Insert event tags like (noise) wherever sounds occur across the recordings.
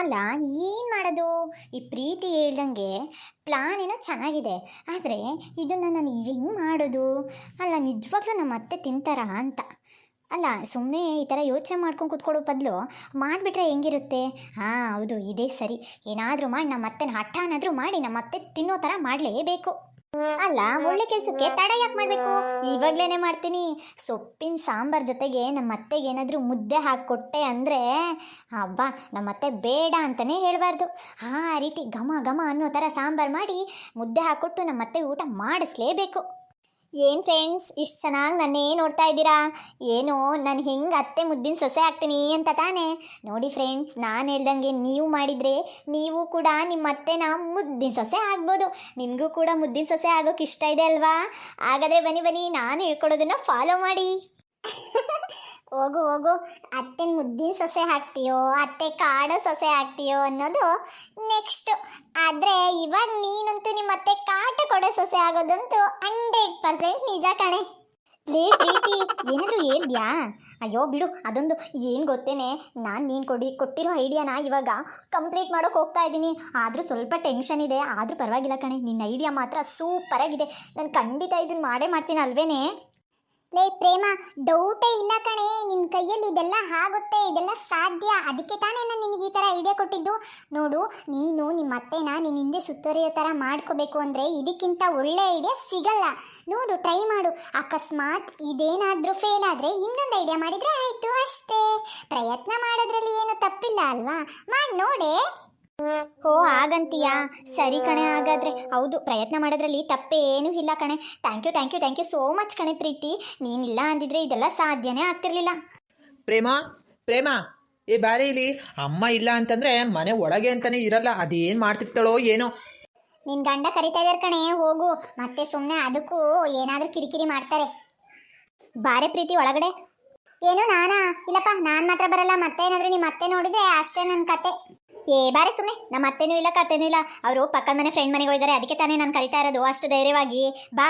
ಅಲ್ಲ, ಏನು ಮಾಡೋದು? ಈ ಪ್ರೀತಿ ಹೇಳ್ದಂಗೆ ಪ್ಲಾನ್ ಏನೋ ಚೆನ್ನಾಗಿದೆ. ಆದರೆ ಇದನ್ನು ನಾನು ಹೆಂಗೆ ಮಾಡೋದು? ಅಲ್ಲ, ನಿಜವಾಗ್ಲೂ ನಮ್ಮ ಅತ್ತೆ ತಿಂತಾರಾ ಅಂತ. ಅಲ್ಲ ಸುಮ್ಮನೆ ಈ ಥರ ಯೋಚನೆ ಮಾಡ್ಕೊಂಡು ಕೂತ್ಕೊಳ್ಳೋ ಬದಲು ಮಾಡಿಬಿಟ್ರೆ ಹೆಂಗಿರುತ್ತೆ? ಹಾಂ, ಹೌದು, ಇದೇ ಸರಿ. ಏನಾದರೂ ಮಾಡಿ ನಮ್ಮ ಅತ್ತೆನ ಹಠಾನಾದರೂ ಮಾಡಿ ನಮ್ಮ ಅತ್ತೆ ತಿನ್ನೋ ಥರ ಮಾಡಲೇಬೇಕು. ಅಲ್ಲ, ಒಳ್ಳೆ ಕೆಲಸಕ್ಕೆ ತಡ ಯಾಕೆ ಮಾಡಬೇಕು? ಇವಾಗ್ಲೇನೆ ಮಾಡ್ತೀನಿ. ಸೊಪ್ಪಿನ ಸಾಂಬಾರ್ ಜೊತೆಗೆ ನಮ್ಮ ಅತ್ತೆಗೆ ಏನಾದರೂ ಮುದ್ದೆ ಹಾಕ್ಕೊಟ್ಟೆ ಅಂದರೆ ಹಬ್ಬ ನಮ್ಮ ಅತ್ತೆ ಬೇಡ ಅಂತಲೇ ಹೇಳಬಾರ್ದು. ಆ ರೀತಿ ಘಮ ಘಮ ಅನ್ನೋ ಥರ ಸಾಂಬಾರ್ ಮಾಡಿ ಮುದ್ದೆ ಹಾಕ್ಕೊಟ್ಟು ನಮ್ಮ ಅತ್ತೆಗೆ ಊಟ ಮಾಡಿಸ್ಲೇಬೇಕು. ಏನು ಫ್ರೆಂಡ್ಸ್ ಇಷ್ಟು ಚೆನ್ನಾಗಿ ನನ್ನೇ ನೋಡ್ತಾ ಇದ್ದೀರಾ? ಏನೋ, ನಾನು ಹೆಂಗೆ ಅತ್ತೆ ಮುದ್ದಿನ ಸೊಸೆ ಆಗ್ತೀನಿ ಅಂತ ತಾನೆ. ನೋಡಿ ಫ್ರೆಂಡ್ಸ್ ನಾನು ಹೇಳ್ದಂಗೆ ನೀವು ಮಾಡಿದರೆ ನೀವು ಕೂಡ ನಿಮ್ಮ ಅತ್ತೆನ ಮುದ್ದಿನ ಸೊಸೆ ಆಗ್ಬೋದು. ನಿಮಗೂ ಕೂಡ ಮುದ್ದಿನ ಸೊಸೆ ಆಗೋಕೆ ಇಷ್ಟ ಇದೆ ಅಲ್ವಾ? ಹಾಗಾದರೆ ಬನ್ನಿ ಬನ್ನಿ, ನಾನು ಹೇಳ್ಕೊಡೋದನ್ನು ಫಾಲೋ ಮಾಡಿ. (laughs) ಹೋಗು ಹೋಗು. ಅತ್ತೆ ಮುದ್ದಿನ ಸೊಸೆ ಹಾಕ್ತೀಯೋ ಅತ್ತೆ ಕಾಡು ಸೊಸೆ ಹಾಕ್ತೀಯೋ ಅನ್ನೋದು ನೆಕ್ಸ್ಟ್ ಆದರೆ ಇವಾಗ ನೀನಂತೂ ನಿಮ್ಮ ಅತ್ತೆ ಕಾಟ ಕೊಡೋ ಸೊಸೆ ಆಗೋದಂತೂ ಹಂಡ್ರೆಡ್ ಪರ್ಸೆಂಟ್ ನಿಜ ಕಣೆ. ಪ್ರೀತಿ, ಏನಾದರೂ ಹೇಳ್ದ್ಯಾ? ಅಯ್ಯೋ, ಬಿಡು, ಅದೊಂದು ಏನು ಗೊತ್ತೇನೆ. ನಾನು ನೀನು ಕೊಡಿ, ಕೊಟ್ಟಿರೋ ಐಡಿಯಾನ ಇವಾಗ ಕಂಪ್ಲೀಟ್ ಮಾಡೋಕೆ ಹೋಗ್ತಾ ಇದ್ದೀನಿ. ಆದರೂ ಸ್ವಲ್ಪ ಟೆನ್ಷನ್ ಇದೆ. ಆದರೂ ಪರವಾಗಿಲ್ಲ ಕಣೆ. ನಿನ್ನ ಐಡಿಯಾ ಮಾತ್ರ ಸೂಪರಾಗಿದೆ ನಾನು ಖಂಡಿತ ಇದನ್ನು ಮಾಡೇ ಮಾಡ್ತೀನಿ ಅಲ್ವೇನೆ? ಲೇ ಪ್ರೇಮ ಡೌಟೇ ಇಲ್ಲ ಕಣೆ. ನಿನ್ನ ಕೈಯಲ್ಲಿ ಇದೆಲ್ಲ ಆಗುತ್ತೆ, ಇದೆಲ್ಲ ಸಾಧ್ಯ. ಅದಕ್ಕೆ ತಾನೇ ನಾನು ನಿನಗೆ ಈ ಥರ ಐಡಿಯಾ ಕೊಟ್ಟಿದ್ದು. ನೋಡು, ನೀನು ನಿಮ್ಮ ಅತ್ತೆನ ನಿನ್ನ ಹಿಂದೆ ಸುತ್ತರಿಯೋ ಥರ ಮಾಡ್ಕೋಬೇಕು ಅಂದರೆ ಇದಕ್ಕಿಂತ ಒಳ್ಳೆ ಐಡಿಯಾ ಸಿಗಲ್ಲ. ನೋಡು ಟ್ರೈ ಮಾಡು. ಅಕಸ್ಮಾತ್ ಇದೇನಾದರೂ ಫೇಲ್ ಆದರೆ ಇನ್ನೊಂದು ಐಡಿಯಾ ಮಾಡಿದರೆ ಆಯಿತು ಅಷ್ಟೇ. ಪ್ರಯತ್ನ ಮಾಡೋದ್ರಲ್ಲಿ ಏನು ತಪ್ಪಿಲ್ಲ ಅಲ್ವಾ? ಮಾಡಿ, ನೋಡೆ. ಓ ಹಾಗಂತೀಯಾ ಸರಿ ಕಣೆ ಹಾಗಾದ್ರೆ. ಹೌದು ಪ್ರಯತ್ನ ಮಾಡೋದ್ರಲ್ಲಿ ತಪ್ಪೇನೂ ಇಲ್ಲ ಕಣೆ. Thank you thank you thank you so much ಕಣೆ ಪ್ರೀತಿ. ನೀನಿಲ್ಲ ಅಂದಿದ್ರೆ ಇದೆಲ್ಲ ಸಾಧ್ಯನೇ ಆಗ್ತಿರ್ಲಿಲ್ಲ. ಪ್ರೇಮ ಪ್ರೇಮ ಏ ಬಾರಿ ಇಲ್ಲಿ. ಅಮ್ಮ ಇಲ್ಲ ಅಂತಂದ್ರೆ ಮನೆ ಒಳಗೆ ಅಂತಾನೆ ಇರಲ್ಲ. ಅದೇನು ಮಾಡ್ತಿರ್ತಾಳೋ ಏನೋ. ನಿನ್ ಗಂಡ ಕರಿತಾ ಇದಾರೆ ಕಣೆ ಹೋಗು. ಮತ್ತೆ ಸುಮ್ಮನೆ ಅದಕ್ಕೂ ಏನಾದ್ರೂ ಕಿರಿಕಿರಿ ಮಾಡ್ತಾರೆ. ಬಾರೆ ಪ್ರೀತಿ ಒಳಗಡೆ. ಏನು ನಾನಾ? ಇಲ್ಲಪ್ಪ ನಾನು ಮಾತ್ರ ಬರಲ್ಲ. ಮತ್ತೆ ಏನಾದ್ರೂ ನಿಮ್ಮ ಅತ್ತೆ ನೋಡಿದ್ರೆ ಅಷ್ಟೇ ನನ್ನ ಕತೆ. ಏ ಬಾರೆ ಸುಮ್ಮನೆ ನಮ್ಮ ಅತ್ತೆನೂ ಇಲ್ಲ ಕತೆನೂ ಇಲ್ಲ. ಅವರು ಪಕ್ಕದ ಮನೆ ಫ್ರೆಂಡ್ ಮನೆಗೆ ಹೋಗಿದ್ದಾರೆ ಅದಕ್ಕೆ ತಾನೇ ನಾನು ಕರಿತಾ ಇರೋದು. ಅಷ್ಟು ಧೈರ್ಯವಾಗಿ. ಬಾ.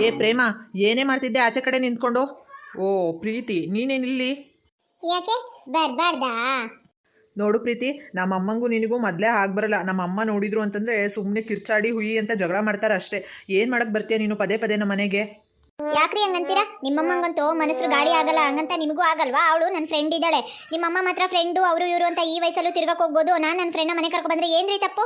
ಏ ಪ್ರೇಮ ಏನೇ ಮಾಡ್ತಿದ್ದೆ ಆಚೆ ಕಡೆ ನಿಂತ್ಕೊಂಡು? ಓ ಪ್ರೀತಿ. ನೀನೇನಿಲ್ಲಿ ಯಾಕೆ? ಬರ್ಬಾರ್ದಾ ನೋಡು ಪ್ರೀತಿ ನಮ್ಮ ಅಮ್ಮಂಗೂ ನಿನಗೂ ಮೊದಲೇ ಆಗ್ಬರಲ್ಲ ನಮ್ಮ ಅಮ್ಮ ನೋಡಿದ್ರು ಅಂತಂದ್ರೆ ಸುಮ್ಮನೆ ಕಿರ್ಚಾಡಿ ಹುಯಿ ಅಂತ ಜಗಳ ಮಾಡ್ತಾರೆ ಅಷ್ಟೇ ಏನು ಮಾಡಕ್ಕೆ ಬರ್ತೀಯ ನೀನು ಪದೇ ಪದೇ ನಮ್ಮ ಮನೆಗೆ? ಯಾಕ್ರಿ ಹಂಗಂತೀರಾ? ನಿಮ್ಮಮ್ಮಂಗಂತೂ ಮನಸ್ಸು ಗಾಡಿ ಆಗಲ್ಲ, ಹಂಗಂತ ನಿಮಗೂ ಆಗಲ್ವಾ? ಅವಳು ನನ್ನ ಫ್ರೆಂಡ್ ಇದ್ದಾಳೆ. ನಿಮ್ಮಮ್ಮ ಮಾತ್ರ ಫ್ರೆಂಡು ಅವರು, ಇವರು ಅಂತ ಈ ವಯಸ್ಸಲ್ಲೂ ತಿರ್ಗಕ್ಕೆ ಹೋಗ್ಬೋದು. ನಾನು ನನ್ನ ಫ್ರೆಂಡ್ನ ಮನೆ ಕರ್ಕೊ ಬಂದ್ರೆ ಏನ್ರಿ ತಪ್ಪು?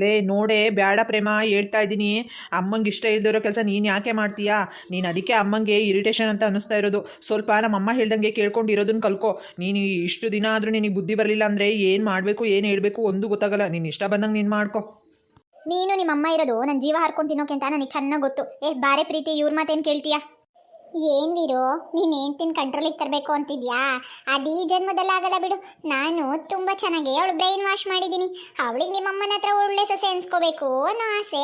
ಲೇ, ನೋಡೆ ಬೇಡ ಪ್ರೇಮ, ಹೇಳ್ತಾ ಇದ್ದೀನಿ. ಅಮ್ಮಂಗೆ ಇಷ್ಟ ಇಲ್ದಿರೋ ಕೆಲಸ ನೀನು ಯಾಕೆ ಮಾಡ್ತೀಯಾ? ನೀನು ಅದಕ್ಕೆ ಅಮ್ಮಂಗೆ ಇರಿಟೇಷನ್ ಅಂತ ಅನ್ನಿಸ್ತಾ ಇರೋದು. ಸ್ವಲ್ಪ ನಮ್ಮಮ್ಮ ಹೇಳ್ದಂಗೆ ಕೇಳ್ಕೊಂಡು ಇರೋದನ್ನ ಕಲ್ಕೊ. ನೀನು ಇಷ್ಟು ದಿನ ಆದರೂ ನಿನಗೆ ಬುದ್ಧಿ ಬರಲಿಲ್ಲ ಅಂದರೆ ಏನು ಮಾಡಬೇಕು, ಏನು ಹೇಳಬೇಕು, ಒಂದು ಗೊತ್ತಾಗಲ್ಲ. ನೀನು ಇಷ್ಟ ಬಂದಂಗೆ ನೀನು ಮಾಡ್ಕೊ. ನೀನು ನಿಮ್ಮ ಅಮ್ಮ ಇರೋದು ನನ್ನ ಜೀವ ಹಾರ್ಕೊಂಡು ತಿನ್ನೋಕೆ ಅಂತ ನನಗೆ ಚೆನ್ನಾಗಿ ಗೊತ್ತು. ಏ, ಬಾರೆ ಪ್ರೀತಿ, ಇವ್ರ ಮಾತೇನು ಕೇಳ್ತೀಯಾ? ಏನು ವೀರು, ನೀನು ಹೆಂಡ್ತಿನ ಕಂಟ್ರೋಲಿಗೆ ತರಬೇಕು ಅಂತಿದ್ಯಾ? ಅದು ಈ ಜನ್ಮದಲ್ಲಾಗಲ್ಲ ಬಿಡು. ನಾನು ತುಂಬ ಚೆನ್ನಾಗಿ ಅವಳು ಬ್ರೈನ್ ವಾಶ್ ಮಾಡಿದ್ದೀನಿ. ಅವಳಿಗೆ ನಿಮ್ಮಮ್ಮನ ಹತ್ರ ಒಳ್ಳೆ ಸೊಸೆ ಅನ್ಸ್ಕೋಬೇಕು ಅನ್ನೋ ಆಸೆ.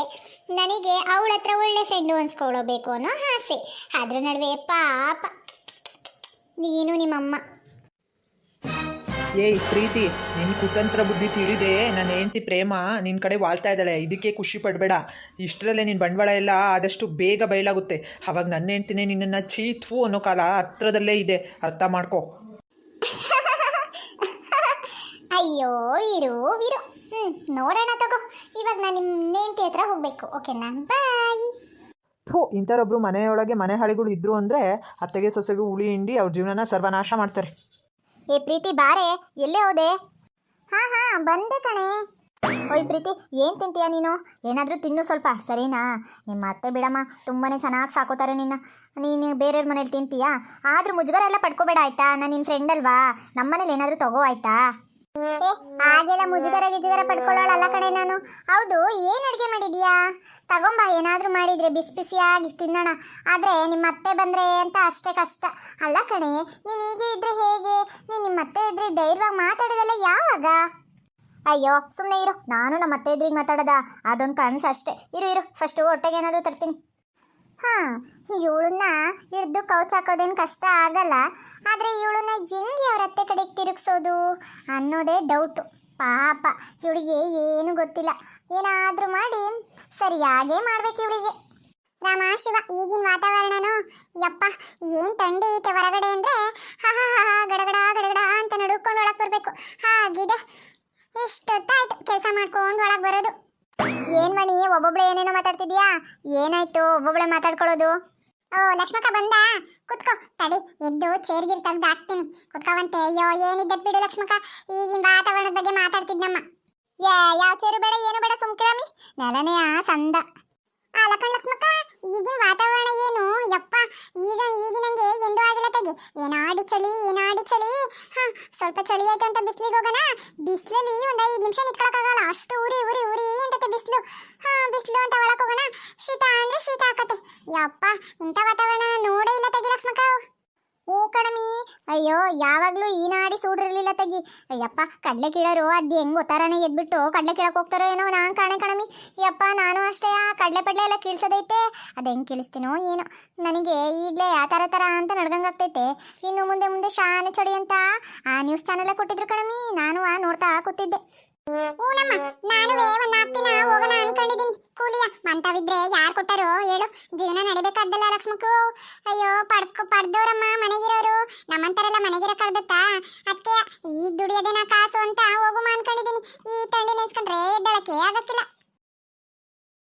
ನನಗೆ ಅವಳ ಹತ್ರ ಒಳ್ಳೆ ಫ್ರೆಂಡು ಅನ್ಸ್ಕೊಳ್ಬೇಕು ಅನ್ನೋ ಆಸೆ. ಅದ್ರ ನಡುವೆ ಪಾಪ, ನೀನು ನಿಮ್ಮಮ್ಮ. ಏಯ್ ಪ್ರೀತಿ ನಿನ್ನ ಕುತಂತ್ರ ಬುದ್ಧಿ ತಿಳಿದೆ ನನ್ನ ಹೆಂಡತಿ ಪ್ರೇಮ ನಿನ್ನ ಕಡೆ ವಾಳ್ತಾ ಇದ್ದಾಳೆ. ಇದಕ್ಕೆ ಖುಷಿ ಪಡಬೇಡ. ಇಷ್ಟರಲ್ಲೇ ನಿನ್ನ ಬಂಡವಾಳ ಎಲ್ಲ ಆದಷ್ಟು ಬೇಗ ಬಯಲಾಗುತ್ತೆ. ಅವಾಗ ನನ್ನ ಹೆಂಡ್ತಿನೇ ನಿನ್ನನ್ನು ಚೀತ್ವು ಅನ್ನೋ ಕಾಲ ಹತ್ರದಲ್ಲೇ ಇದೆ. ಅರ್ಥ ಮಾಡ್ಕೋ. (laughs) ಅಯ್ಯೋ ಇರು ಇರು. ಹ್ಞೂ ನೋಡೋಣ ತಗೋ. ಇವಾಗ ನಾನು ನಿಮ್ಮ ಹೆಂಡತಿ ಹತ್ರ ಹೋಗಬೇಕು. ಓಕೆನಾ? ಬಾಯ್. ಥೂ ಇಂಥರೊಬ್ರು ಮನೆಯೊಳಗೆ ಮನೆ ಹಳಿಗಳು ಇದ್ರು ಅಂದರೆ ಅತ್ತೆಗೆ ಸೊಸೆಗೆ ಉಳಿ ಹಿಂಡಿ ಅವ್ರ ಜೀವನನ ಸರ್ವನಾಶ ಮಾಡ್ತಾರೆ. ಏ ಪ್ರೀತಿ, ಬಾರೆ. ಎಲ್ಲೇ ಹೋದೆ? ಹಾ ಹಾ, ಬಂದೆ ಕಣೆ. ಓಯ್ ಪ್ರೀತಿ, ಏನು ತಿಂತೀಯ ನೀನು? ಏನಾದರೂ ತಿನ್ನು ಸ್ವಲ್ಪ, ಸರಿನಾ? ನಿಮ್ಮ ಅತ್ತೆ ಬಿಡಮ್ಮ ತುಂಬಾ ಚೆನ್ನಾಗಿ ಸಾಕೋತಾರೆ ನಿನ್ನ. ನೀನು ಬೇರೆಯವ್ರ ಮನೇಲಿ ತಿಂತೀಯಾ? ಆದರೂ ಮುಜುಗರ ಎಲ್ಲ ಪಡ್ಕೋಬೇಡ, ಆಯ್ತಾ? ನಾನು ನಿನ್ನ ಫ್ರೆಂಡ್ ಅಲ್ವಾ? ನಮ್ಮ ಮನೇಲಿ ಏನಾದರೂ ತಗೋ, ಆಯ್ತಾ? ಹಾಗೆಲ್ಲ ಮುಜುಗರ ಗಿಜುಗರ ಪಡ್ಕೊಳ್ಳೋಳಲ್ಲ ಕಣೆ ನಾನು. ಹೌದು, ಏನು ಅಡುಗೆ ಮಾಡಿದೀಯಾ ತಗೊಂಬ, ಏನಾದರೂ ಮಾಡಿದರೆ ಬಿಸಿ ಬಿಸಿಯಾಗಿ ತಿನ್ನೋಣ. ಆದರೆ ನಿಮ್ಮ ಅತ್ತೆ ಬಂದರೆ ಅಂತ ಅಷ್ಟೇ ಕಷ್ಟ. ಅಲ್ಲ ಕಣೆ, ನೀನು ಹೀಗೆ ಇದ್ರೆ ಹೇಗೆ? ನೀನು ನಿಮ್ಮ ಅತ್ತೆ ಇದ್ರೆ ಧೈರ್ಯವಾಗಿ ಮಾತಾಡೋದಲ್ಲ ಯಾವಾಗ? ಅಯ್ಯೋ ಸುಮ್ಮನೆ ಇರು. ನಾನು ನಮ್ಮ ಅತ್ತೆ ಇದ್ರಿಗೆ ಮಾತಾಡೋದ? ಅದೊಂದು ಕನಸು ಅಷ್ಟೇ. ಇರು ಇರು. ಫಸ್ಟು ಹೊಟ್ಟೆಗೆ ಏನಾದರೂ ತರ್ತೀನಿ. ಹಾಂ, ಇವಳನ್ನ ಹಿಡ್ದು ಕೌಚ್ ಹಾಕೋದೇನು ಕಷ್ಟ ಆಗಲ್ಲ. ಆದರೆ ಇವಳನ್ನ ಹೆಂಗೆ ಅವ್ರ ಅತ್ತೆ ಕಡೆಗೆ ತಿರುಗಿಸೋದು ಅನ್ನೋದೇ ಡೌಟು ಪಾಪ, ಇವಳಿಗೆ ಏನು ಗೊತ್ತಿಲ್ಲ. ಏನಾದರೂ ಮಾಡಿ ಸರಿಯಾಗೇ ಮಾಡ್ಬೇಕು ಇವಳಿಗೆ. ರಾಮ, ಶಿವ, ಈಗಿನ ವಾತಾವರಣನು, ಯಪ್ಪ, ಏನು ತಂಡೆ ಐತೆ ಹೊರಗಡೆ ಅಂದರೆ, ಹಾ ಹಾ ಹಾ ಗಡಗಡ ಗಡಗಡ ಅಂತ ನಡುಕೊಂಡು ಒಳಗೆ ಬರಬೇಕು. ಹಾಗಿದೆ. ಇಷ್ಟೊತ್ತಾಯ್ತು ಕೆಲಸ ಮಾಡ್ಕೊಂಡು ಒಳಗೆ ಬರೋದು. ಏನು ಮಣಿ, ಒಬ್ಬೊಬ್ಳೆ ಏನೇನೋ ಮಾತಾಡ್ತಿದ್ಯಾ? ಏನಾಯ್ತು ಒಬ್ಬೊಬ್ಳೆ ಮಾತಾಡ್ಕೊಳ್ಳೋದು? ಓ, ಲಕ್ಷ್ಮಕ್ಕ ಬಂದ? ಕುತ್ಕೋ. ತಡಿ, ಎದ್ದು ಚೇರ್ಗಿರ್ ತೆಗ್ದು ಹಾಕ್ತೀನಿ. ಕುತ್ಕೋವಂತೆ ಅಯ್ಯೋ ಏನಿದ್ದದ್ ಬಿಡು ಲಕ್ಷ್ಮಕ್ಕ. ಈಗಿನ ವಾತಾವರಣದ ಬಗ್ಗೆ ಮಾತಾಡ್ತಿದ್ನಮ್ಮ. ಯಾ ಯಾವ ಚೇರು ಬೇಡ, ಏನು ಬೇಡ ಸುಮ್ಕಿರಾಮಿ. ನೆಲನೇ ಆ ಸಂದ. ಅಲ್ಲ ಕಣ್ ಲಕ್ಷ್ಮಕ್ಕ, ಈಗಿನ ವಾತಾವರಣ ಏನು? ಯಪ್ಪ, ಈಗ, ಈಗಿನಂಗೆ ಎಂದೂ ಆಗಿಲ್ಲ ತಗಿ. ಏನಾಡಿ ಚಳಿ ಏನಾಡಿ ಚಳಿ. ಹಾ, ಸ್ವಲ್ಪ ಚಳಿ ಆಯ್ತು ಅಂತ ಬಿಸ್ಲಿಗೆ ಹೋಗೋಣ. ಬಿಸ್ಲಲ್ಲಿ ಒಂದು ಐದು ನಿಮಿಷ ನಿಂತ್ಕೊಳಕ್ಕಾಗಲ್ಲ. ಅಷ್ಟು ಉರಿ ಉರಿ ಉರಿ ಅಂತತೆ ಬಿಸ್ಲು. ಹಾ, ಬಿಸ್ಲು ಅಂತ ಒಳಕ್ಕೆ ಹೋಗೋಣ. ಶೀತ ಅಂದ್ರೆ ಶೀತ ಆಕತೆ. ಯಪ್ಪ, ಇಂಥ ವಾತಾವರಣ ನೋಡೇ ಇಲ್ಲ ತೆಗಿ ಲಕ್ಷ್ಮಕ್ಕ ಹೂ ಕಣಮಿ. ಅಯ್ಯೋ, ಯಾವಾಗಲೂ ಈ ನಾಡಿ ಸೂಡಿರಲಿಲ್ಲ ತಗಿ. ಅಯ್ಯಪ್ಪ, ಕಡಲೆ ಕೀಳೋರು ಅದು ಹೆಂಗ್ ಗೊತ್ತಾರನೆ ಎದ್ಬಿಟ್ಟು ಕಡಲೆ ಕೀಳಕ್ಕೆ ಹೋಗ್ತಾರೋ ಏನೋ ನಾನ್ ಕಾಣೆ ಕಣಮಿ. ಅಯ್ಯಪ್ಪ ನಾನು ಅಷ್ಟೇ, ಆ ಕಡ್ಲೆ ಪಡ್ಲೆ ಎಲ್ಲ ಕೀಳ್ಸೋದೈತೆ. ಅದು ಹೆಂಗ್ ಕೀಳಿಸ್ತೀನೋ ಏನೋ. ನನಗೆ ಈಗಲೇ ಆ ಥರ ಥರ ಅಂತ ನಡ್ಗಂಗಾಗ್ತೈತೆ ಇನ್ನು ಮುಂದೆ ಮುಂದೆ ಶಾನೆ ಚಡಿ ಅಂತ ಆ ನ್ಯೂಸ್ ಚಾನೆಲ್ ಕೊಟ್ಟಿದ್ರು ಕಣಮಿ. ನಾನು ಆ ನೋಡ್ತಾ ಕೂತಿದ್ದೆ. ಊನಮ್ಮ ನಾನು ಒಂದ್ ನಾಲ್ಕು ದಿನ ಹೋಗೋಣ ಅನ್ಕೊಂಡಿದೀನಿ ಕೂಲಿಯ ಮಂತವಿದ್ರೆ ಯಾರು ಕೊಟ್ಟರು ಹೇಳು. ಜೀವನ ನಡಿಬೇಕಾದ್ದಲ್ಲ ಲಕ್ಷ್ಮಕ್ಕು. ಅಯ್ಯೋ, ಪಡ್ಕೊ ಪಡ್ದವ್ರಮ್ಮ ಮನೆಗಿರೋರು. ನಮ್ಮಂತರೆಲ್ಲ ಮನೆಗಿರಕ್ಕಾಗ್ದತ್ತಾ ಅದಕ್ಕೆ ಈಗ ದುಡಿಯೋದೇನ ಕಾಸು ಅಂತ ಹೋಗುಮ ಅನ್ಕೊಂಡಿದೀನಿ ಈ ತಂಡಿ ನೆನ್ಸ್ಕೊಂಡ್ರೆ ಎದ್ದಳಕ್ಕೆ ಆಗಕ್ಕಿಲ್ಲ.